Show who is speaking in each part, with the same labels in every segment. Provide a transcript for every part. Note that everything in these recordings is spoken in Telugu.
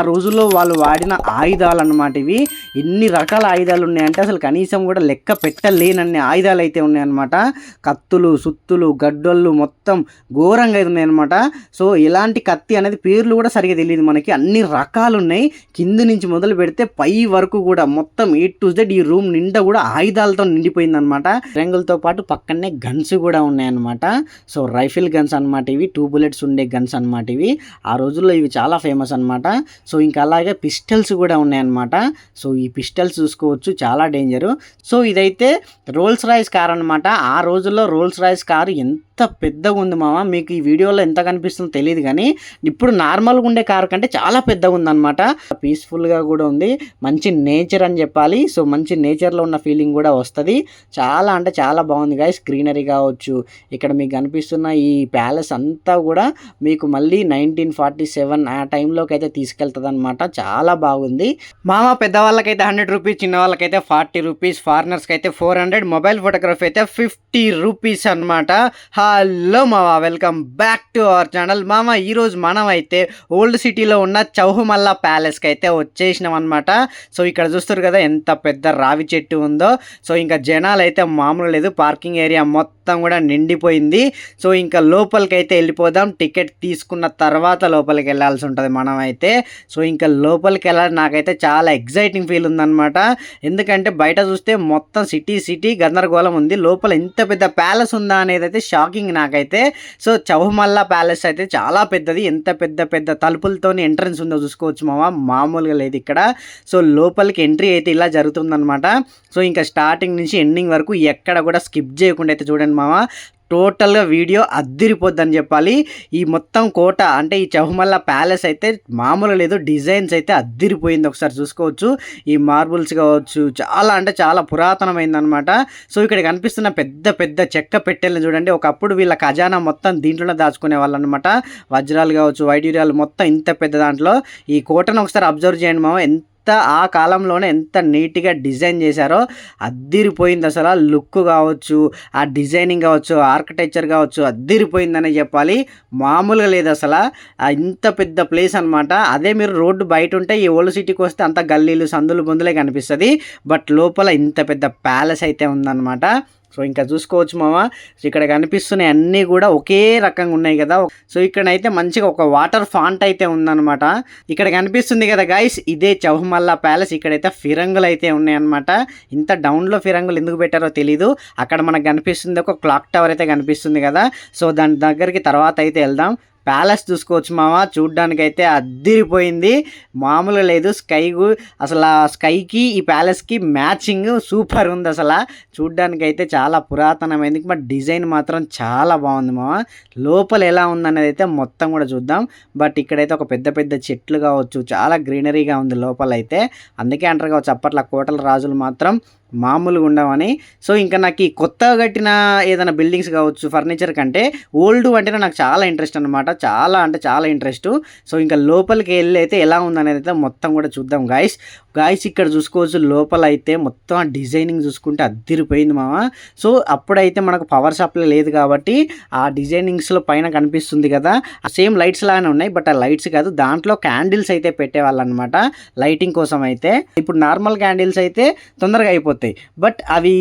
Speaker 1: ఆ రోజుల్లో వాళ్ళు వాడిన ఆయుధాలు అన్నమాట ఇవి. ఎన్ని రకాల ఆయుధాలు ఉన్నాయంటే అసలు కనీసం కూడా లెక్క పెట్టలేనన్ని ఆయుధాలు అయితే ఉన్నాయన్నమాట. కత్తులు సుత్తులు గడ్డళ్ళు మొత్తం ఘోరంగా అయితే ఉన్నాయన్నమాట. సో ఎలాంటి కత్తి అనేది పేర్లు కూడా సరిగా తెలియదు మనకి. అన్ని రకాలు ఉన్నాయి కింద నుంచి మొదలు పెడితే పై వరకు కూడా మొత్తం ఏ టు జెడ్ ఈ రూమ్ నిండా కూడా ఆయుధాలతో నిండిపోయిందనమాట రంగులతో పాటు పక్కనే గన్స్ కూడా ఉన్నాయన్నమాట. సో రైఫిల్ గన్స్ అనమాట ఇవి. టూ బుల్లెట్స్ ఉండే గన్స్ అన్నమాట ఇవి. ఆ రోజుల్లో ఇవి చాలా ఫేమస్ అన్నమాట. సో ఇంకా అలాగే పిస్టల్స్ కూడా ఉన్నాయన్నమాట. సో ఈ పిస్టల్స్ చూసుకోవచ్చు చాలా డేంజరు. సో ఇదైతే రోల్స్ రాయిస్ కార్ అనమాట ఆ రోజుల్లో రోల్స్ రాయిస్ కారు ఎంత పెద్దగా ఉంది మామ. మీకు ఈ వీడియోలో ఎంత కనిపిస్తుందో తెలియదు కానీ ఇప్పుడు నార్మల్గా ఉండే కార్ కంటే చాలా పెద్దగా ఉందన్నమాట. పీస్ఫుల్గా కూడా ఉంది. మంచి నేచర్ అని చెప్పాలి. సో మంచి నేచర్లో ఉన్న ఫీలింగ్ కూడా వస్తుంది. చాలా అంటే చాలా బాగుంది గాయస్ గ్రీనరీ కావచ్చు. ఇక్కడ మీకు కనిపిస్తున్న ఈ ప్యాలెస్ అంతా కూడా మీకు మళ్ళీ నైన్టీన్ ఫార్టీ సెవెన్ ఆ టైంలోకి అయితే తీసుకెళ్తుంది అనమాట చాలా బాగుంది. మామ పెద్దవాళ్ళకైతే హండ్రెడ్ రూపీస్ చిన్న వాళ్ళకైతే ఫార్టీ రూపీస్ ఫారినర్స్కి అయితే ఫోర్ హండ్రెడ్ మొబైల్ ఫోటోగ్రఫీ అయితే ఫిఫ్టీ రూపీస్ అనమాట హలో మామ welcome back to our channel. మామ ఈరోజు మనం అయితే ఓల్డ్ సిటీలో ఉన్న చౌహమల్లా ప్యాలెస్కి అయితే వచ్చేసినాం అనమాట సో ఇక్కడ చూస్తారు కదా ఎంత పెద్ద రావి చెట్టు ఉందో. సో ఇంకా జనాలు అయితే మామూలు లేదు పార్కింగ్ ఏరియా మొత్తం కూడా నిండిపోయింది. సో ఇంకా లోపలికి అయితే వెళ్ళిపోదాం. టికెట్ తీసుకున్న తర్వాత లోపలికి వెళ్ళాల్సి ఉంటుంది మనం అయితే సో ఇంకా లోపలికి వెళ్ళాలి నాకైతే చాలా ఎగ్జైటింగ్ ఫీల్ ఉందన్నమాట. ఎందుకంటే బయట చూస్తే మొత్తం సిటీ సిటీ గందరగోళం ఉంది. లోపల ఇంత పెద్ద ప్యాలెస్ ఉందా అనేది అయితే షాకింగ్ నాకైతే. సో చౌహమల్లా ప్యాలెస్ అయితే చాలా పెద్దది. ఎంత పెద్ద పెద్ద తలుపులతోని ఎంట్రన్స్ ఉందో చూసుకోవచ్చు మామ మామూలుగా లేదు ఇక్కడ. సో లోపలికి ఎంట్రీ అయితే ఇలా జరుగుతుందన్నమాట. సో ఇంకా స్టార్టింగ్ నుంచి ఎండింగ్ వరకు ఎక్కడ కూడా స్కిప్ చేయకుండా అయితే చూడండి మామ టోటల్గా వీడియో అద్దిరిపోద్దని చెప్పాలి. ఈ మొత్తం కోట అంటే ఈ చౌమల్ల ప్యాలెస్ అయితే మామూలు లేదు డిజైన్స్ అయితే అద్దిరిపోయింది ఒకసారి చూసుకోవచ్చు. ఈ మార్బుల్స్ కావచ్చు చాలా అంటే చాలా పురాతనమైంది అనమాట సో ఇక్కడ కనిపిస్తున్న పెద్ద పెద్ద చెక్క పెట్టెలను చూడండి. ఒకప్పుడు వీళ్ళ ఖజానా మొత్తం దీంట్లోనే దాచుకునే వాళ్ళు అనమాట వజ్రాలు కావచ్చు వైడ్యూరాలు మొత్తం ఇంత పెద్ద దాంట్లో. ఈ కోటను ఒకసారి అబ్జర్వ్ చేయండి మామ. ఎంత ఆ కాలంలోనే ఎంత నీట్గా డిజైన్ చేశారో అద్దిరిపోయింది అసలు. ఆ లుక్ కావచ్చు ఆ డిజైనింగ్ కావచ్చు ఆర్కిటెక్చర్ కావచ్చు అద్దిరిపోయిందనే చెప్పాలి. మామూలుగా లేదు అసలు. ఇంత పెద్ద ప్లేస్ అనమాట అదే మీరు రోడ్డు బయట ఉంటే ఈ ఓల్డ్ సిటీకి వస్తే అంత గల్లీలు సందులు బొందులే కనిపిస్తుంది. బట్ లోపల ఇంత పెద్ద ప్యాలెస్ అయితే ఉందన్నమాట. సో ఇంకా చూసుకోవచ్చు మామ. సో ఇక్కడ కనిపిస్తున్నాయి అన్నీ కూడా ఒకే రకంగా ఉన్నాయి కదా. సో ఇక్కడైతే మంచిగా ఒక వాటర్ ఫాంట్ అయితే ఉందన్నమాట. ఇక్కడ కనిపిస్తుంది కదా గైస్ ఇదే చౌహమల్లా ప్యాలెస్. ఇక్కడైతే ఫిరంగులు అయితే ఉన్నాయన్నమాట. ఇంత డౌన్లో ఫిరంగులు ఎందుకు పెట్టారో తెలీదు. అక్కడ మనకు కనిపిస్తుంది ఒక క్లాక్ టవర్ అయితే కనిపిస్తుంది కదా. సో దాని దగ్గరికి తర్వాత అయితే వెళ్దాం. ప్యాలెస్ చూసుకోవచ్చు మామ చూడ్డానికి అయితే అద్దిరిపోయింది. మామూలుగా లేదు. స్కై అసలు ఆ స్కైకి ఈ ప్యాలెస్కి మ్యాచింగ్ సూపర్ ఉంది అసలు. చూడ్డానికి అయితే చాలా పురాతనమైంది బట్ డిజైన్ మాత్రం చాలా బాగుంది మామ లోపల ఎలా ఉందనేది అయితే మొత్తం కూడా చూద్దాం. బట్ ఇక్కడైతే ఒక పెద్ద పెద్ద చెట్లు కావచ్చు చాలా గ్రీనరీగా ఉంది లోపల అయితే అందుకే అంటారు కావచ్చు అప్పట్లో కోటల రాజులు మాత్రం మామూలుగా ఉండవని. సో ఇంకా నాకు ఈ కొత్తగా కట్టిన ఏదైనా బిల్డింగ్స్ కావచ్చు ఫర్నిచర్ కంటే ఓల్డ్ అంటేనే నాకు చాలా ఇంట్రెస్ట్ అనమాట చాలా అంటే చాలా ఇంట్రెస్ట్. సో ఇంకా లోపలికి వెళ్ళి అయితే ఎలా ఉందనేది అయితే మొత్తం కూడా చూద్దాం గాయస్ గాయస్ ఇక్కడ చూసుకోవచ్చు లోపల అయితే మొత్తం ఆ డిజైనింగ్ చూసుకుంటే అద్దిరిపోయింది మామ సో అప్పుడైతే మనకు పవర్ సప్లై లేదు కాబట్టి ఆ డిజైనింగ్స్లో పైన కనిపిస్తుంది కదా. సేమ్ లైట్స్ లాగానే ఉన్నాయి బట్ ఆ లైట్స్ కాదు. దాంట్లో క్యాండిల్స్ అయితే పెట్టేవాళ్ళు అనమాట లైటింగ్ కోసం అయితే. ఇప్పుడు నార్మల్ క్యాండిల్స్ అయితే తొందరగా అయిపోతాయి. బట్ అవి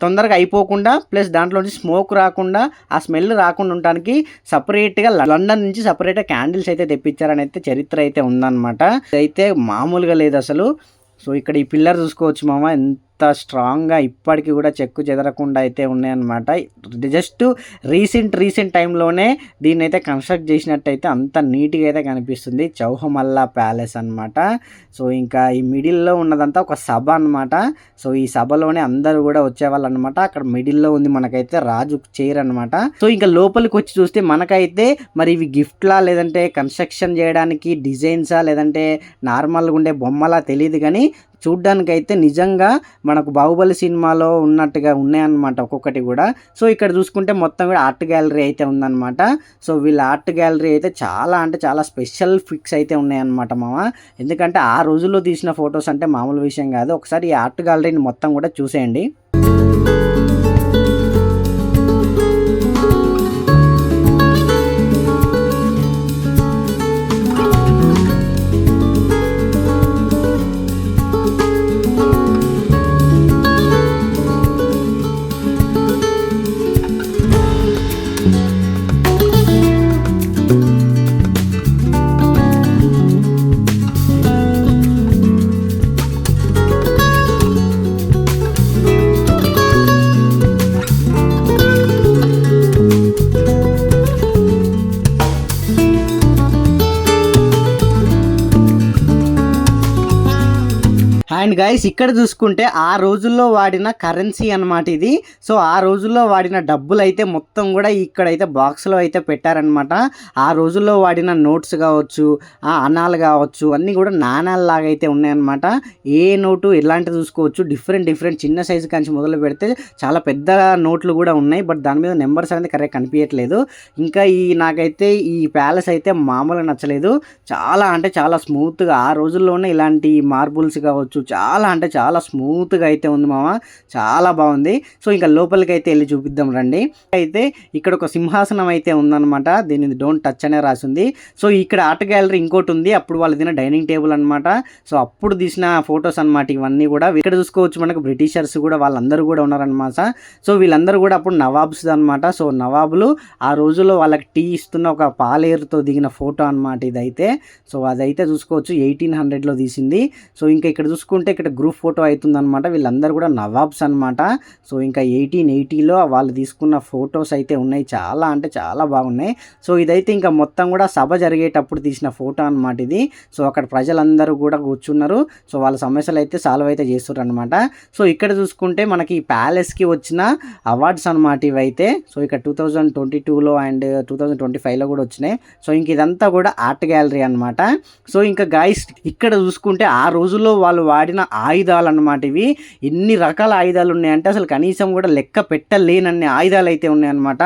Speaker 1: తొందరగా అయిపోకుండా ప్లస్ దాంట్లో నుంచి స్మోక్ రాకుండా ఆ స్మెల్ రాకుండా ఉండడానికి సపరేట్గా లండన్ నుంచి సపరేట్గా క్యాండిల్స్ అయితే తెప్పించారని అయితే చరిత్ర అయితే ఉందన్నమాట. అయితే మామూలుగా లేదు అసలు. సో ఇక్కడ ఈ పిల్లర్ చూసుకోవచ్చు మామ ఎంత అంత స్ట్రాంగ్గా ఇప్పటికీ కూడా చెక్కు చెదరకుండా అయితే ఉన్నాయన్నమాట. జస్ట్ రీసెంట్ రీసెంట్ టైంలోనే దీన్ని అయితే కన్స్ట్రక్ట్ చేసినట్టయితే అంత నీట్గా అయితే కనిపిస్తుంది. చౌహమల్లా ప్యాలెస్ అనమాట సో ఇంకా ఈ మిడిల్లో ఉన్నదంతా ఒక సభ అనమాట సో ఈ సభలోనే అందరూ కూడా వచ్చేవాళ్ళు అనమాట అక్కడ మిడిల్లో ఉంది మనకైతే రాజు చైర్ అనమాట సో ఇంకా లోపలికి వచ్చి చూస్తే మనకైతే మరి ఇవి గిఫ్ట్లా లేదంటే కన్స్ట్రక్షన్ చేయడానికి డిజైన్సా లేదంటే నార్మల్గా ఉండే బొమ్మలా తెలియదు కానీ చూడ్డానికైతే నిజంగా మనకు బాహుబలి సినిమాలో ఉన్నట్టుగా ఉన్నాయన్నమాట ఒక్కొక్కటి కూడా. సో ఇక్కడ చూసుకుంటే మొత్తం కూడా ఆర్ట్ గ్యాలరీ అయితే ఉందన్నమాట. సో వీళ్ళ ఆర్ట్ గ్యాలరీ అయితే చాలా అంటే చాలా స్పెషల్ ఫిక్స్ అయితే ఉన్నాయన్నమాట మామ. ఎందుకంటే ఆ రోజుల్లో తీసిన ఫొటోస్ అంటే మామూలు విషయం కాదు. ఒకసారి ఈ ఆర్ట్ గ్యాలరీని మొత్తం కూడా చూసేయండి. అండ్ గైస్ ఇక్కడ చూసుకుంటే ఆ రోజుల్లో వాడిన కరెన్సీ అనమాట ఇది. సో ఆ రోజుల్లో వాడిన డబ్బులు అయితే మొత్తం కూడా ఇక్కడైతే బాక్స్లో అయితే పెట్టారనమాట ఆ రోజుల్లో వాడిన నోట్స్ కావచ్చు ఆ అనాలు కావచ్చు అన్నీ కూడా నాణాలలాగా అయితే ఉన్నాయన్నమాట. ఏ నోటు ఎలాంటి చూసుకోవచ్చు. డిఫరెంట్ డిఫరెంట్ చిన్న సైజు కాంచి మొదలు పెడితే చాలా పెద్ద నోట్లు కూడా ఉన్నాయి. బట్ దాని మీద నెంబర్స్ అనేది కరెక్ట్ కనిపించట్లేదు ఇంకా ఈ నాకైతే ఈ ప్యాలెస్ అయితే మామూలుగా నచ్చలేదు. చాలా అంటే చాలా స్మూత్గా ఆ రోజుల్లోనే ఇలాంటి మార్బుల్స్ కావచ్చు చాలా అంటే చాలా స్మూత్గా అయితే ఉంది మామ. చాలా బాగుంది. సో ఇంకా లోపలికి అయితే వెళ్ళి చూపిద్దాం రండి. అయితే ఇక్కడ ఒక సింహాసనం అయితే ఉందన్నమాట. దీని డోంట్ టచ్ అనే రాసింది. సో ఇక్కడ ఆర్ట్ గ్యాలరీ ఇంకోటి ఉంది అప్పుడు వాళ్ళు తిన డైనింగ్ టేబుల్ అనమాట సో అప్పుడు తీసిన ఫొటోస్ అన్నమాట ఇవన్నీ కూడా. ఇక్కడ చూసుకోవచ్చు మనకు బ్రిటిషర్స్ కూడా వాళ్ళందరూ కూడా ఉన్నారనమాట సో వీళ్ళందరూ కూడా అప్పుడు నవాబ్స్ అనమాట సో నవాబులు ఆ రోజుల్లో వాళ్ళకి టీ ఇస్తున్న ఒక పాలేరుతో దిగిన ఫోటో అనమాట ఇదైతే. సో అదైతే చూసుకోవచ్చు. ఎయిటీన్ హండ్రెడ్లో తీసింది. సో ఇంకా ఇక్కడ చూసుకుంటే ఇక్కడ గ్రూప్ ఫోటో అవుతుందన్నమాట వీళ్ళందరూ కూడా నవాబ్స్ అనమాట సో ఇంకా ఎయిటీన్ ఎయిటీలో వాళ్ళు తీసుకున్న ఫొటోస్ అయితే ఉన్నాయి. చాలా అంటే చాలా బాగున్నాయి. సో ఇదైతే ఇంకా మొత్తం కూడా సభ జరిగేటప్పుడు తీసిన ఫోటో అనమాట ఇది. సో అక్కడ ప్రజలందరూ కూడా కూర్చున్నారు. సో వాళ్ళ సమస్యలు అయితే సాల్వ్ అయితే చేస్తున్నారు అనమాట సో ఇక్కడ చూసుకుంటే మనకి ప్యాలెస్కి వచ్చిన అవార్డ్స్ అనమాట ఇవైతే. సో ఇక్కడ టూ థౌజండ్ ట్వంటీ టూలో అండ్ టూ థౌజండ్ ట్వంటీ ఫైవ్లో కూడా వచ్చినాయి. సో ఇంక ఇదంతా కూడా ఆర్ట్ గ్యాలరీ అనమాట సో ఇంకా గాయస్ ఇక్కడ చూసుకుంటే ఆ రోజుల్లో వాళ్ళు వాడిన ఆయుధాలు అన్నమాట ఇవి. ఎన్ని రకాల ఆయుధాలు ఉన్నాయంటే అసలు కనీసం కూడా లెక్క పెట్టలేనన్ని ఆయుధాలు అయితే ఉన్నాయన్నమాట.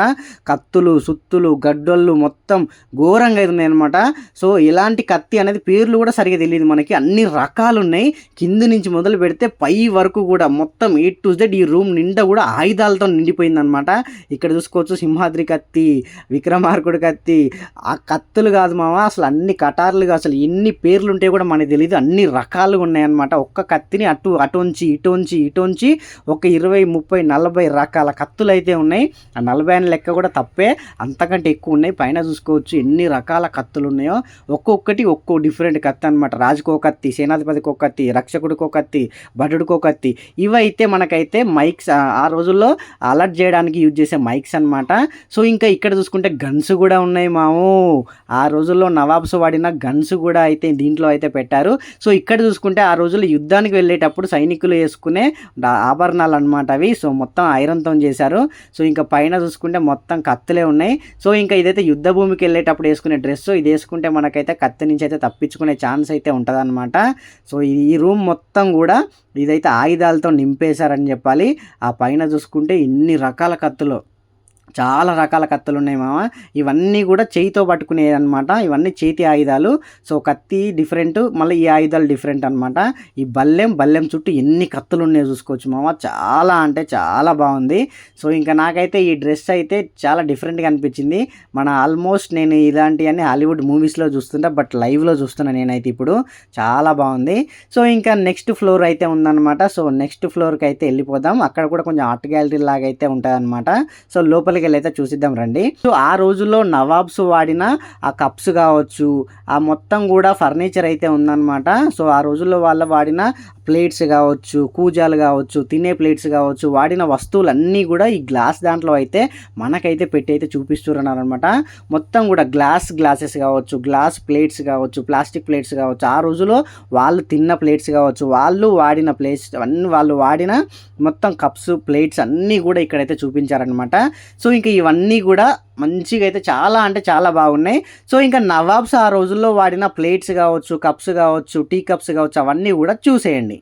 Speaker 1: కత్తులు సుత్తులు గడ్డళ్ళు మొత్తం ఘోరంగా అయితే ఉన్నాయన్నమాట సో ఇలాంటి కత్తి అనేది పేర్లు కూడా సరిగా తెలియదు మనకి. అన్ని రకాలు ఉన్నాయి కింది నుంచి మొదలు పెడితే పై వరకు కూడా మొత్తం ఏ టు జెడ్ ఈ రూమ్ నిండా కూడా ఆయుధాలతో నిండిపోయిందనమాట ఇక్కడ చూసుకోవచ్చు సింహాద్రి కత్తి విక్రమార్కుడు కత్తి. ఆ కత్తులు కాదు మామ అసలు అన్ని కటార్లుగా అసలు ఎన్ని పేర్లు ఉంటాయి కూడా మనకి తెలియదు అన్ని రకాలుగా ఉన్నాయన్నమాట. ఒక్క కత్తిని అటు అటోంచి ఇటోంచి ఇటోంచి ఒక ఇరవై ముప్పై నలభై రకాల కత్తులు అయితే ఉన్నాయి. ఆ నలభై అని లెక్క కూడా తప్పే. అంతకంటే ఎక్కువ ఉన్నాయి. పైన చూసుకోవచ్చు ఎన్ని రకాల కత్తులు ఉన్నాయో ఒక్కొక్కటి ఒక్కో డిఫరెంట్ కత్తి అనమాట రాజుకో కత్తి సేనాధిపతికో ఒక కత్తి రక్షకుడికో కత్తి భటుడికో కత్తి. ఇవైతే మనకైతే మైక్స్ ఆ రోజుల్లో అలర్ట్ చేయడానికి యూజ్ చేసే మైక్స్ అనమాట సో ఇంకా ఇక్కడ చూసుకుంటే గన్స్ కూడా ఉన్నాయి మాము ఆ రోజుల్లో నవాబ్స్ వాడిన గన్స్ కూడా అయితే దీంట్లో అయితే పెట్టారు. సో ఇక్కడ చూసుకుంటే ఆ రోజుల్లో యుద్ధానికి వెళ్ళేటప్పుడు సైనికులు వేసుకునే ఆభరణాలు అనమాట అవి. సో మొత్తం ఐరన్తో చేశారు. సో ఇంకా పైన చూసుకుంటే మొత్తం కత్తులే ఉన్నాయి. సో ఇంకా ఇదైతే యుద్ధ భూమికి వెళ్ళేటప్పుడు వేసుకునే డ్రెస్. ఇది వేసుకుంటే మనకైతే కత్తి నుంచి అయితే తప్పించుకునే ఛాన్స్ అయితే ఉంటుందన్నమాట. సో ఈ రూమ్ మొత్తం కూడా ఇదైతే ఆయుధాలతో నింపేశారని చెప్పాలి. ఆ పైన చూసుకుంటే ఇన్ని రకాల కత్తులు. చాలా రకాల కత్తులు ఉన్నాయి మామ. ఇవన్నీ కూడా చేయితో పట్టుకునేది అనమాట ఇవన్నీ చేతి ఆయుధాలు. సో కత్తి డిఫరెంట్ మళ్ళీ ఈ ఆయుధాలు డిఫరెంట్ అనమాట ఈ బల్లెం బల్లెం చుట్టూ ఎన్ని కత్తులు ఉన్నాయో చూసుకోవచ్చు మామ. చాలా అంటే చాలా బాగుంది. సో ఇంకా నాకైతే ఈ డ్రెస్ అయితే చాలా డిఫరెంట్గా అనిపించింది. మన ఆల్మోస్ట్ నేను ఇలాంటివన్నీ హాలీవుడ్ మూవీస్లో చూస్తుంటా బట్ లైవ్లో చూస్తున్నా నేనైతే ఇప్పుడు. చాలా బాగుంది. సో ఇంకా నెక్స్ట్ ఫ్లోర్ అయితే ఉందన్నమాట. సో నెక్స్ట్ ఫ్లోర్కి అయితే వెళ్ళిపోదాం. అక్కడ కూడా కొంచెం ఆర్ట్ గ్యాలరీ లాగా అయితే ఉంటుంది అనమాట సో లోపలికి వెళ్ళి అయితే చూసిద్దాం రండి. సో ఆ రోజుల్లో నవాబ్స్ వాడిన ఆ కప్స్ కావచ్చు ఆ మొత్తం కూడా ఫర్నిచర్ అయితే ఉందన్నమాట. సో ఆ రోజుల్లో వాళ్ళ వాడిన ప్లేట్స్ కావచ్చు కూజాలు కావచ్చు తినే ప్లేట్స్ కావచ్చు వాడిన వస్తువులన్నీ కూడా ఈ గ్లాస్ దాంట్లో అయితే మనకైతే పెట్టి అయితే చూపిస్తున్నారు అనమాట మొత్తం కూడా గ్లాస్ గ్లాసెస్ కావచ్చు గ్లాస్ ప్లేట్స్ కావచ్చు ప్లాస్టిక్ ప్లేట్స్ కావచ్చు ఆ రోజులో వాళ్ళు తిన్న ప్లేట్స్ కావచ్చు వాళ్ళు వాడిన ప్లేట్స్ అన్ని వాళ్ళు వాడిన మొత్తం కప్స్ ప్లేట్స్ అన్నీ కూడా ఇక్కడైతే చూపించారనమాట సో ఇంకా ఇవన్నీ కూడా మంచిగా అయితే చాలా అంటే చాలా బాగున్నాయి. సో ఇంకా నవాబ్స్ ఆ రోజుల్లో వాడిన ప్లేట్స్ కావచ్చు కప్స్ కావచ్చు టీ కప్స్ కావచ్చు అవన్నీ కూడా చూసేయండి.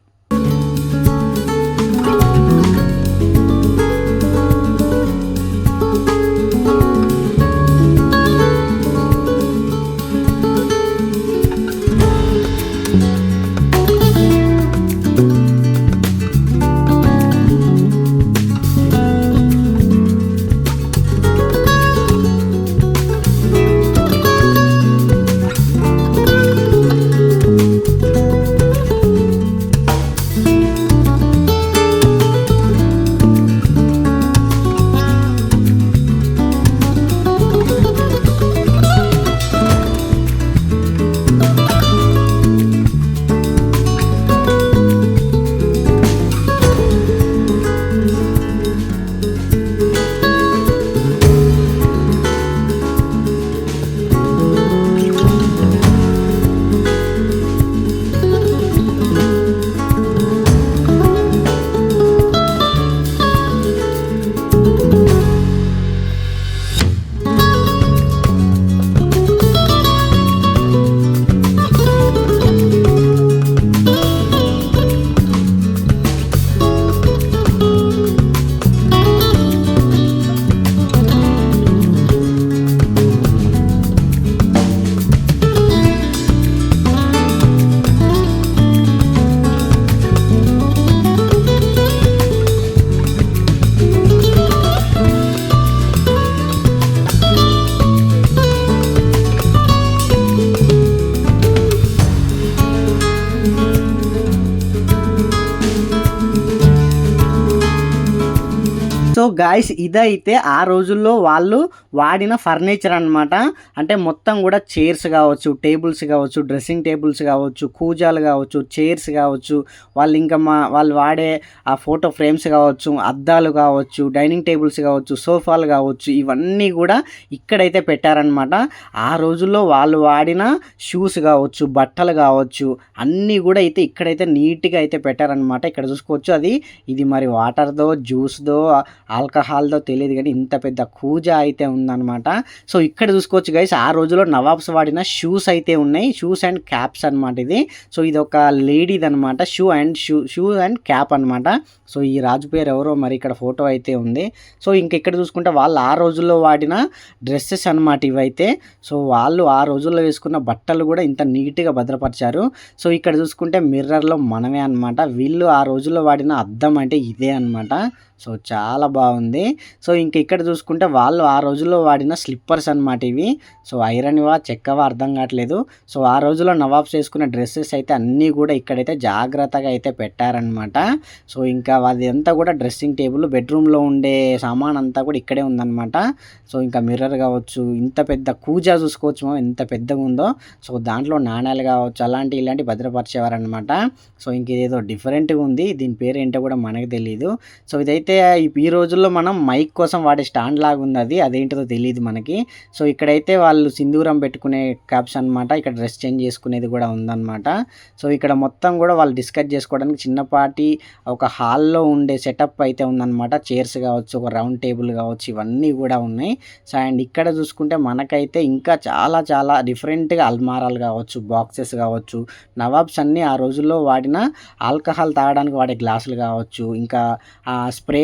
Speaker 1: గాయస్ ఇదైతే ఆ రోజుల్లో వాళ్ళు వాడిన ఫర్నిచర్ అన్నమాట. అంటే మొత్తం కూడా చైర్స్ కావచ్చు టేబుల్స్ కావచ్చు డ్రెస్సింగ్ టేబుల్స్ కావచ్చు కూజాలు కావచ్చు చైర్స్ కావచ్చు వాళ్ళు ఇంకా మా వాళ్ళు వాడే ఆ ఫోటో ఫ్రేమ్స్ కావచ్చు అద్దాలు కావచ్చు డైనింగ్ టేబుల్స్ కావచ్చు సోఫాలు కావచ్చు ఇవన్నీ కూడా ఇక్కడైతే పెట్టారనమాట ఆ రోజుల్లో వాళ్ళు వాడిన షూస్ కావచ్చు బట్టలు కావచ్చు అన్నీ కూడా అయితే ఇక్కడైతే నీట్గా అయితే పెట్టారనమాట ఇక్కడ చూసుకోవచ్చు అది. ఇది మరి వాటర్దో జ్యూస్దో ఆల్కహాల్దో తెలియదు కానీ ఇంత పెద్ద కూజా అయితే ఉందన్నమాట. సో ఇక్కడ చూసుకోవచ్చు గైస్ ఆ రోజుల్లో నవాబ్స్ వాడిన షూస్ అయితే ఉన్నాయి. షూస్ అండ్ క్యాప్స్ అనమాట ఇది. సో ఇది ఒక లేడీది అనమాట shoe and shoe shoe and cap అనమాట సో ఈ రాజు పేరు ఎవరో మరి ఇక్కడ ఫోటో అయితే ఉంది. సో ఇంక ఇక్కడ చూసుకుంటే వాళ్ళు ఆ రోజుల్లో వాడిన డ్రెస్సెస్ అనమాట ఇవైతే. సో వాళ్ళు ఆ రోజుల్లో వేసుకున్న బట్టలు కూడా ఇంత నీట్గా భద్రపరిచారు. సో ఇక్కడ చూసుకుంటే మిర్రర్లో మనమే అనమాట వీళ్ళు ఆ రోజుల్లో వాడిన అద్దం అంటే ఇదే అనమాట సో చాలా బాగుంది. సో ఇంక ఇక్కడ చూసుకుంటే వాళ్ళు ఆ రోజుల్లో వాడిన స్లిప్పర్స్ అనమాట ఇవి. సో ఐరన్వా చెక్కవా అర్థం కావట్లేదు. సో ఆ రోజుల్లో నవాబ్స్ వేసుకున్న డ్రెస్సెస్ అయితే అన్నీ కూడా ఇక్కడైతే జాగ్రత్తగా అయితే పెట్టారనమాట సో ఇంకా అది అంతా కూడా డ్రెస్సింగ్ టేబుల్ బెడ్రూమ్లో ఉండే సామాన్ అంతా కూడా ఇక్కడే ఉందన్నమాట. సో ఇంకా మిర్రర్ కావచ్చు ఇంత పెద్ద కూజా చూసుకోవచ్చు మనం ఎంత పెద్దగా ఉందో. సో దాంట్లో నాణ్యాలు కావచ్చు అలాంటి ఇలాంటి భద్రపరిచేవారనమాట సో ఇంక ఇదేదో డిఫరెంట్గా ఉంది. దీని పేరు ఏంటో కూడా మనకు తెలియదు సో ఇదైతే అయితే ఈ రోజుల్లో మనం మైక్ కోసం వాడే స్టాండ్ లాగా ఉంది అది. అదేంటిదో తెలియదు మనకి. సో ఇక్కడైతే వాళ్ళు సింధూరం పెట్టుకునే క్యాప్స్ అనమాట ఇక్కడ డ్రెస్ చేంజ్ చేసుకునేది కూడా ఉందన్నమాట. సో ఇక్కడ మొత్తం కూడా వాళ్ళు డిస్కస్ చేసుకోవడానికి చిన్నపాటి ఒక హాల్లో ఉండే సెటప్ అయితే ఉందన్నమాట. చైర్స్ కావచ్చు ఒక రౌండ్ టేబుల్ కావచ్చు ఇవన్నీ కూడా ఉన్నాయి. సో అండ్ ఇక్కడ చూసుకుంటే మనకైతే ఇంకా చాలా చాలా డిఫరెంట్గా అల్మారాలు కావచ్చు బాక్సెస్ కావచ్చు నవాబ్స్ అన్నీ ఆ రోజుల్లో వాడిన ఆల్కహాల్ తాగడానికి వాడే గ్లాసులు కావచ్చు ఇంకా ఆ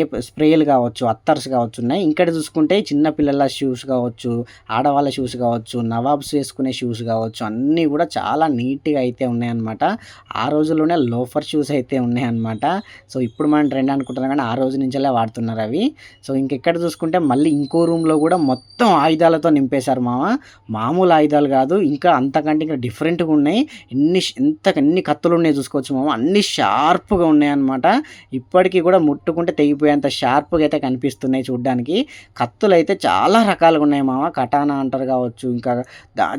Speaker 1: స్ప్రే స్ప్రేలు కావచ్చు అత్తర్స్ కావచ్చు ఉన్నాయి. ఇక్కడ చూసుకుంటే చిన్న పిల్లల షూస్ కావచ్చు ఆడవాళ్ళ షూస్ కావచ్చు నవాబ్స్ వేసుకునే షూస్ కావచ్చు అన్నీ కూడా చాలా నీట్గా అయితే ఉన్నాయన్నమాట. ఆ రోజుల్లోనే లోఫర్ షూస్ అయితే ఉన్నాయన్నమాట. సో ఇప్పుడు మనం ట్రెండ్ అనుకుంటున్నాం కానీ ఆ రోజు నుంచెల్లే వాడుతున్నారు అవి. సో ఇంకెక్కడ చూసుకుంటే మళ్ళీ ఇంకో రూమ్లో కూడా మొత్తం ఆయుధాలతో నింపేశారు మామ. మామూలు ఆయుధాలు కాదు ఇంకా అంతకంటే ఇంకా డిఫరెంట్గా ఉన్నాయి. ఎన్ని ఎంత ఎన్ని కత్తులు ఉన్నాయి చూసుకోవచ్చు మామ. అన్ని షార్ప్గా ఉన్నాయన్నమాట. ఇప్పటికీ కూడా ముట్టుకుంటే చనిపోయేంత షార్ప్గా అయితే కనిపిస్తున్నాయి చూడ్డానికి. కత్తులు అయితే చాలా రకాలుగా ఉన్నాయి మామ. కటానా అంటారు కావచ్చు ఇంకా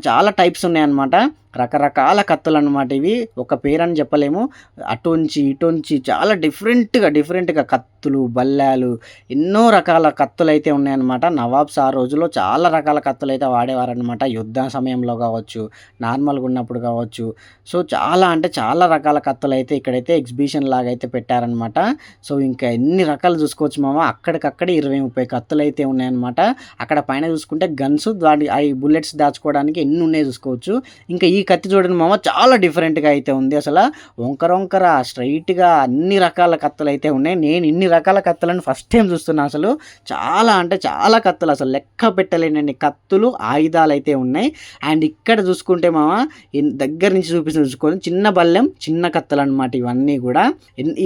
Speaker 1: చాలా టైప్స్ ఉన్నాయన్నమాట. రకరకాల కత్తులు అనమాట ఇవి. ఒక పేరని చెప్పలేము. అటుంచి ఇటుంచి చాలా డిఫరెంట్గా డిఫరెంట్గా కత్తులు బల్లాలు ఎన్నో రకాల కత్తులు అయితే ఉన్నాయన్నమాట. నవాబ్స్ ఆ రోజుల్లో చాలా రకాల కత్తులు అయితే వాడేవారనమాట యుద్ధ సమయంలో కావచ్చు నార్మల్గా ఉన్నప్పుడు కావచ్చు. సో చాలా అంటే చాలా రకాల కత్తులు అయితే ఇక్కడైతే ఎగ్జిబిషన్ లాగా అయితే పెట్టారనమాట సో ఇంకా ఎన్ని రకాలు చూసుకోవచ్చు మామ? అక్కడికక్కడ ఇరవై ముప్పై కత్తులు అయితే ఉన్నాయన్నమాట. అక్కడ పైన చూసుకుంటే గన్స్ దాని అవి బుల్లెట్స్ దాచుకోవడానికి ఎన్ని ఉన్నాయి చూసుకోవచ్చు. ఇంకా ఈ కత్తి చూడండి మామ చాలా డిఫరెంట్గా అయితే ఉంది అసలు. వంకర వంకర స్ట్రైట్గా అన్ని రకాల కత్తులు అయితే ఉన్నాయి. నేను ఇన్ని రకాల కత్తులను ఫస్ట్ టైం చూస్తున్నా అసలు. చాలా అంటే చాలా కత్తులు అసలు. లెక్క పెట్టలేనన్ని కత్తులు ఆయుధాలు అయితే ఉన్నాయి. అండ్ ఇక్కడ చూసుకుంటే మామ దగ్గర నుంచి చూపిస్తుంది చూసుకొని చిన్న బల్లెం చిన్న కత్తలు అనమాట ఇవన్నీ కూడా.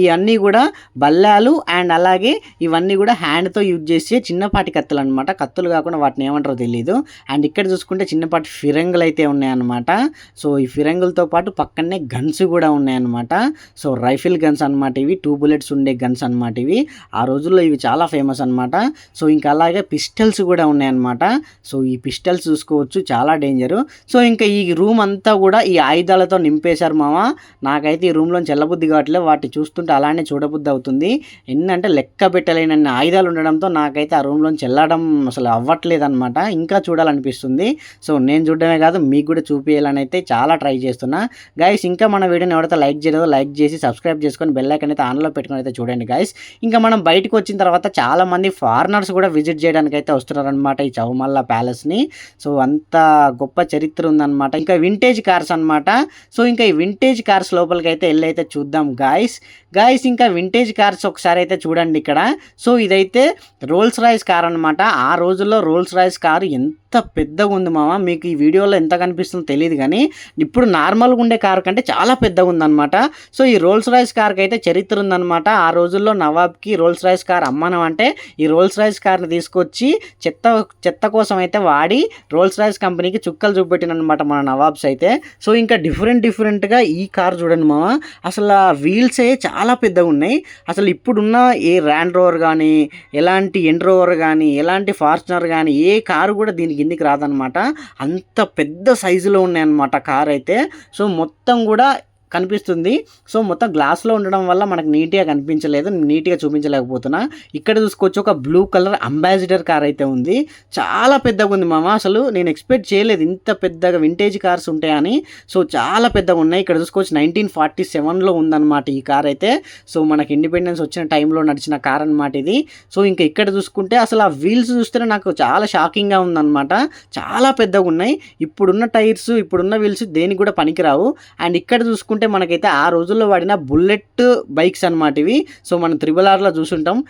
Speaker 1: ఇవన్నీ కూడా బల్లాలు అండ్ అలాగే ఇవన్నీ కూడా హ్యాండ్తో యూజ్ చేసే చిన్నపాటి కత్తులు అనమాట కత్తులు కాకుండా వాటిని ఏమంటారో తెలియదు అండ్ ఇక్కడ చూసుకుంటే చిన్నపాటి ఫిరంగులు అయితే ఉన్నాయన్నమాట. సో ఈ ఫిరంగులతో పాటు పక్కనే గన్స్ కూడా ఉన్నాయన్నమాట. సో రైఫిల్ గన్స్ అన్నమాట ఇవి టూ బుల్లెట్స్ ఉండే గన్స్ అన్నమాట ఇవి. ఆ రోజుల్లో ఇవి చాలా ఫేమస్ అన్నమాట. సో ఇంకా అలాగే పిస్టల్స్ కూడా ఉన్నాయన్నమాట. సో ఈ పిస్టల్స్ చూసుకోవచ్చు చాలా డేంజరు సో ఇంకా ఈ రూమ్ అంతా కూడా ఈ ఆయుధాలతో నింపేశారు మామ. నాకైతే ఈ రూమ్లో చెల్లబుద్ధి కావట్లేదు వాటిని చూస్తుంటే అలానే చూడబుద్ధి అవుతుంది. ఎన్నంటే లెక్క పెట్టలేనన్ని ఆయుధాలు ఉండడంతో నాకైతే ఆ రూమ్లో చెల్లడం అసలు అవ్వట్లేదు అనమాట ఇంకా చూడాలనిపిస్తుంది. సో నేను చూడడమే కాదు మీకు కూడా చూపించాలని అయితే చాలా ట్రై చేస్తున్నా. గైస్ ఇంకా మన వీడియోని ఎవరైతే లైక్ చేయలేదో లైక్ చేసి సబ్స్క్రైబ్ చేసుకొని బెల్ ఐకన్ అయితే ఆన్లో పెట్టుకొని అయితే చూడండి గైస్ ఇంకా మనం బయటకు వచ్చిన తర్వాత చాలా మంది ఫారినర్స్ కూడా విజిట్ చేయడానికి అయితే వస్తున్నారనమాట ఈ చౌమల్లా ప్యాలెస్ని సో అంత గొప్ప చరిత్ర ఉందన్నమాట. ఇంకా వింటేజ్ కార్స్ అన్నమాట. సో ఇంకా ఈ వింటేజ్ కార్స్ లోపలికి అయితే వెళ్ళి అయితే చూద్దాం గాయస్ గాయస్ ఇంకా వింటేజ్ కార్స్ ఒకసారి అయితే చూడండి ఇక్కడ. సో ఇదైతే రోల్స్ రాయిస్ కార్ అనమాట ఆ రోజుల్లో రోల్స్ రాయిస్ కారు ఎంత పెద్దగా ఉంది మామ? మీకు ఈ వీడియోలో ఎంత కనిపిస్తుందో తెలియదు కానీ కానీ ఇప్పుడు నార్మల్గా ఉండే కార్ కంటే చాలా పెద్దగా ఉందన్నమాట. సో ఈ రోల్స్ రాయిస్ కార్కి అయితే చరిత్ర ఉందన్నమాట. ఆ రోజుల్లో నవాబ్కి రోల్స్ రాయిస్ కార్ అమ్మనం అంటే ఈ రోల్స్ రాయిస్ కార్ని తీసుకొచ్చి చెత్త చెత్త కోసం అయితే వాడి రోల్స్ రాయిస్ కంపెనీకి చుక్కలు చూపెట్టినమాట మన నవాబ్స్ అయితే. సో ఇంకా డిఫరెంట్ డిఫరెంట్గా ఈ కార్ చూడండి మామ. అసలు ఆ వీల్సే చాలా పెద్దగా ఉన్నాయి. అసలు ఇప్పుడున్న ఏ ర్యాండ్ రోవర్ కానీ ఎలాంటి ఎండ్ రోవర్ కానీ ఎలాంటి ఫార్చునర్ కానీ ఏ కారు కూడా దీని కిందికి రాదనమాట అంత పెద్ద సైజులో ఉన్నాయన్నమాట కార్ అయితే సో మొత్తం కూడా కనిపిస్తుంది. సో మొత్తం గ్లాస్లో ఉండడం వల్ల మనకు నీట్గా కనిపించలేదు నీట్గా చూపించలేకపోతున్నా. ఇక్కడ చూసుకోవచ్చు ఒక బ్లూ కలర్ అంబాసిడర్ కార్ అయితే ఉంది. చాలా పెద్దగా ఉంది మామ. అసలు నేను ఎక్స్పెక్ట్ చేయలేదు ఇంత పెద్దగా వింటేజ్ కార్స్ ఉంటాయని సో చాలా పెద్దగా ఉన్నాయి. ఇక్కడ చూసుకోవచ్చు నైన్టీన్ ఫార్టీ సెవెన్లో ఉందన్నమాట ఈ కార్ అయితే. సో మనకి ఇండిపెండెన్స్ వచ్చిన టైంలో నడిచిన కార్ అనమాట ఇది. సో ఇంకా ఇక్కడ చూసుకుంటే అసలు ఆ వీల్స్ చూస్తేనే నాకు చాలా షాకింగ్గా ఉందన్నమాట. చాలా పెద్దగా ఉన్నాయి. ఇప్పుడున్న టైర్స్ ఇప్పుడున్న వీల్స్ దేనికి కూడా పనికిరావు. అండ్ ఇక్కడ చూసుకుంటే మనకైతే ఆ రోజుల్లో వాడిన బుల్లెట్ బైక్స్ అనమాట ఇవి. సో మనం త్రిబుల్ ఆర్లో చూసుంటాం.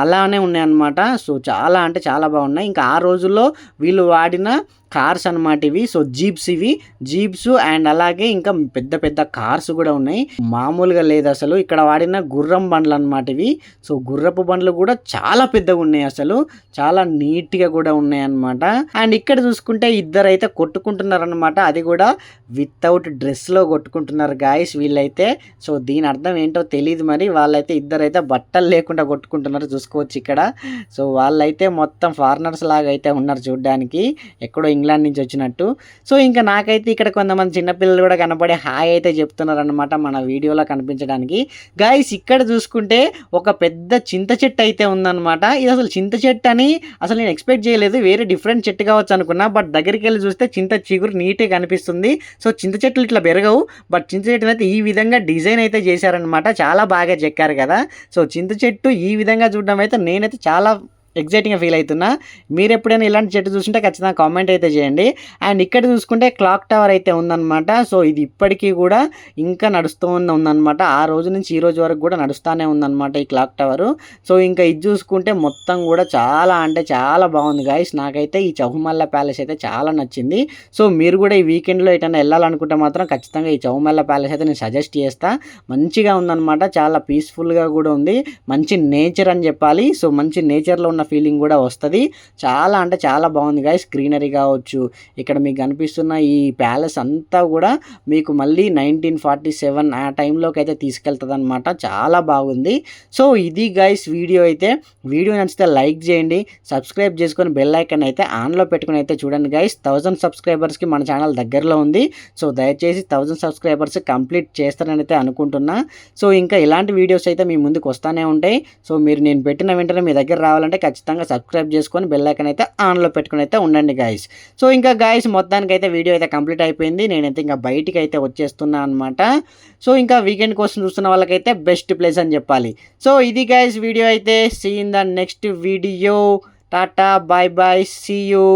Speaker 1: అలానే ఉన్నాయన్నమాట. సో చాలా అంటే చాలా బాగున్నాయి. ఇంకా ఆ రోజుల్లో వీళ్ళు వాడిన కార్స్ అనమాట ఇవి. సో జీప్స్ ఇవి. జీప్స్ అండ్ అలాగే ఇంకా పెద్ద పెద్ద కార్స్ కూడా ఉన్నాయి. మామూలుగా లేదు అసలు. ఇక్కడ వాడిన గుర్రం బండ్లు అనమాట ఇవి. సో గుర్రపు బండ్లు కూడా చాలా పెద్దగా ఉన్నాయి అసలు. చాలా నీట్గా కూడా ఉన్నాయి అనమాట అండ్ ఇక్కడ చూసుకుంటే ఇద్దరు అయితే కొట్టుకుంటున్నారు అనమాట అది కూడా వితౌట్ డ్రెస్లో కొట్టుకుంటున్నారు గాయస్ వీళ్ళైతే. సో దీని అర్థం ఏంటో తెలియదు మరి. వాళ్ళైతే ఇద్దరైతే బట్టలు లేకుండా కొట్టుకుంటున్నారు చూసుకోవచ్చు ఇక్కడ. సో వాళ్ళైతే మొత్తం ఫారినర్స్ లాగా అయితే ఉన్నారు చూడడానికి. ఎక్కడో ఇంగ్లాండ్ నుంచి వచ్చినట్టు. సో ఇంకా నాకైతే ఇక్కడ కొంతమంది చిన్నపిల్లలు కూడా కనపడే హాయ్ అయితే చెప్తున్నారనమాట మన వీడియోలో కనిపించడానికి. గాయస్ ఇక్కడ చూసుకుంటే ఒక పెద్ద చింత చెట్టు అయితే ఉందన్నమాట. ఇది అసలు చింత చెట్టు అని అసలు నేను ఎక్స్పెక్ట్ చేయలేదు. వేరే డిఫరెంట్ చెట్టు కావచ్చు అనుకున్నా బట్ దగ్గరికి వెళ్ళి చూస్తే చింత చిగురు నీట్గా కనిపిస్తుంది. సో చింత చెట్లు ఇట్లా పెరగవు బట్ చింత చెట్టుని అయితే ఈ విధంగా డిజైన్ అయితే చేశారనమాట చాలా బాగా చెక్కారు కదా. సో చింత చెట్టు ఈ విధంగా చూడడం అయితే నేనైతే చాలా ఎగ్జైటింగ్గా ఫీల్ అవుతున్నా. మీరు ఎప్పుడైనా ఇలాంటి చెట్టు చూస్తుంటే ఖచ్చితంగా కామెంట్ అయితే చేయండి. అండ్ ఇక్కడ చూసుకుంటే క్లాక్ టవర్ అయితే ఉందన్నమాట. సో ఇది ఇప్పటికీ కూడా ఇంకా నడుస్తూ ఉందన్నమాట. ఆ రోజు నుంచి ఈ రోజు వరకు కూడా నడుస్తూనే ఉందన్నమాట ఈ క్లాక్ టవర్. సో ఇంకా ఇది చూసుకుంటే మొత్తం కూడా చాలా అంటే చాలా బాగుంది గాయస్. నాకైతే ఈ చౌమల్ల ప్యాలెస్ అయితే చాలా నచ్చింది. సో మీరు కూడా ఈ వీకెండ్లో ఎటైనా వెళ్ళాలనుకుంటే మాత్రం ఖచ్చితంగా ఈ చౌమల్ల ప్యాలెస్ అయితే నేను సజెస్ట్ చేస్తా. మంచిగా ఉందన్నమాట. చాలా పీస్ఫుల్గా కూడా ఉంది. మంచి నేచర్ అని చెప్పాలి. సో మంచి నేచర్లో ఉన్న ఫీలింగ్ కూడా వస్తుంది. చాలా అంటే చాలా బాగుంది గాయస్ గ్రీనరీ కావచ్చు. ఇక్కడ మీకు కనిపిస్తున్న ఈ ప్యాలెస్ అంతా కూడా మీకు మళ్ళీ నైన్టీన్ ఫార్టీ సెవెన్ ఆ టైంలోకి అయితే తీసుకెళ్తుంది అనమాట చాలా బాగుంది. సో ఇది గైస్ వీడియో అయితే. వీడియో నచ్చితే లైక్ చేయండి. సబ్స్క్రైబ్ చేసుకొని బెల్ ఐకన్ అయితే ఆన్లో పెట్టుకుని అయితే చూడండి గైస్ థౌజండ్ సబ్స్క్రైబర్స్కి మన ఛానల్ దగ్గరలో ఉంది. సో దయచేసి థౌజండ్ సబ్స్క్రైబర్స్ కంప్లీట్ చేస్తారని అయితే అనుకుంటున్నా. సో ఇంకా ఇలాంటి వీడియోస్ అయితే మీ ముందుకు వస్తానే ఉంటాయి. సో మీరు నేను పెట్టిన వెంటనే మీ దగ్గర రావాలంటే ఖచ్చితంగా సబ్స్క్రైబ్ చేసుకొని బెల్లైకన్ అయితే ఆన్లో పెట్టుకుని అయితే ఉండండి గాయస్ సో ఇంకా గాయస్ మొత్తానికి అయితే వీడియో అయితే కంప్లీట్ అయిపోయింది. నేనైతే ఇంకా బయటికి అయితే వచ్చేస్తున్నా అనమాట సో ఇంకా వీకెండ్ కోసం చూస్తున్న వాళ్ళకైతే బెస్ట్ ప్లేస్ అని చెప్పాలి. సో ఇది గాయస్ వీడియో అయితే. See in the next video tata bye bye see you